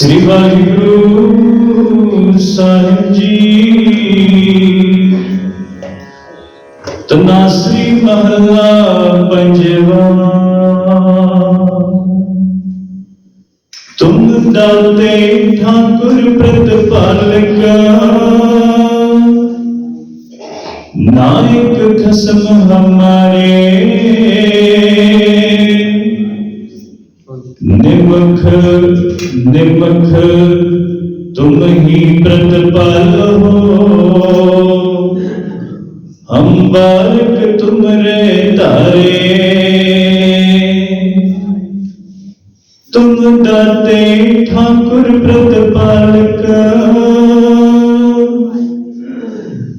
ਸ੍ਰੀ ਵਾਹਿਗੁਰੂ ਸਾਹਿਬ ਜੀ। ਤਨਾਸਰੀ ਮਹਲਾ ਪੰਜਵਾ। ਤੁਮ ਦਾਤੇ ਠਾਕੁਰ ਪ੍ਰਤਪਾਲਕ। ਨਾਇਕ ਖਸਮ ਹਮਾਰੇ। ਨਿਮਖ ਨਿਮਖ, ਤੁਮ ਹੀ ਪ੍ਰਤਪਾਲੋ। ਹਮ ਬਾਲਕ ਤੁਮਰੇ ਤਾਰੇ ਤੁਮ ਦਾਤੇ ਠਾਕੁਰ ਪ੍ਰਤਪਾਲਕ।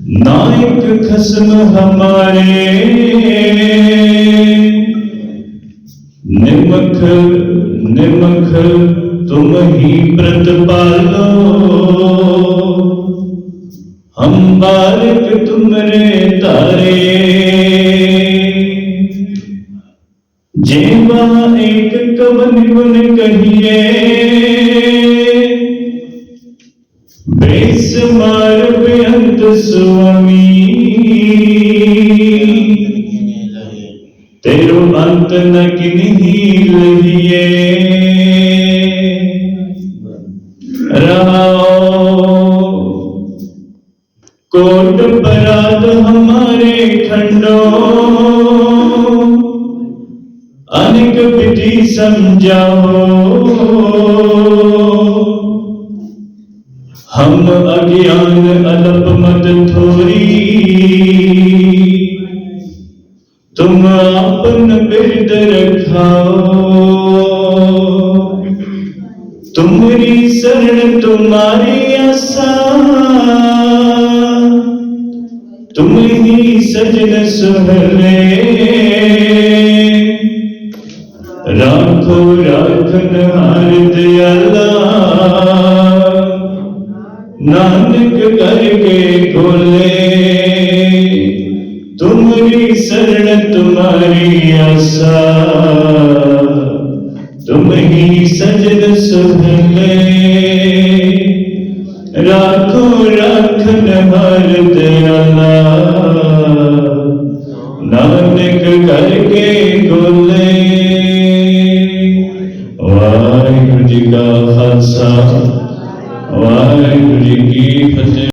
ਨਾਇਕ ਖਸਮ ਹਮਾਰੇ। ਨਿਮਖ ਨਿਮਖ, ਤੁਮ ਹੀ ਪ੍ਰਤਪਾਲੋ ਹਮ ਬਾਲਕ ਤੁਮਰੇ ਤਾਰੇ ਜੀਵਾ ਇੱਕ ਕਵਨ ਗੁਣ ਕਹੀਏ। ਬੇਸਮਾਰ ਬੇਅੰਤ ਸੁਆਮੀ। नग्नि लहिए कोट पराध हमारे खंडो। अनेक विधि समझाओ। हम अज्ञान अलप मत थोरी। तुम ਰਖਾਓ ਤੁਮਰੀ ਸਰਣ ਤੁਮਾਰੀ ਆਸਾ ਤੁਮ ਹੀ ਸਜਨ ਸੁਹਲੇ ਰਾਖੋ ਰਾਖਨ ਹਰ ਦਿਆਲਾ ਨਾਨਕ ਕਰਕੇ ਖੋਲੇ तुम्हारी शरण तुम्हारी आशा तुम ही सजन सुध में राखो राखन भारत आला नानक करके गोले वाहिगुरु जी का खालसा ਵਾਹਿਗੁਰੂ ਜੀ ਕੀ ਫਤਿਹ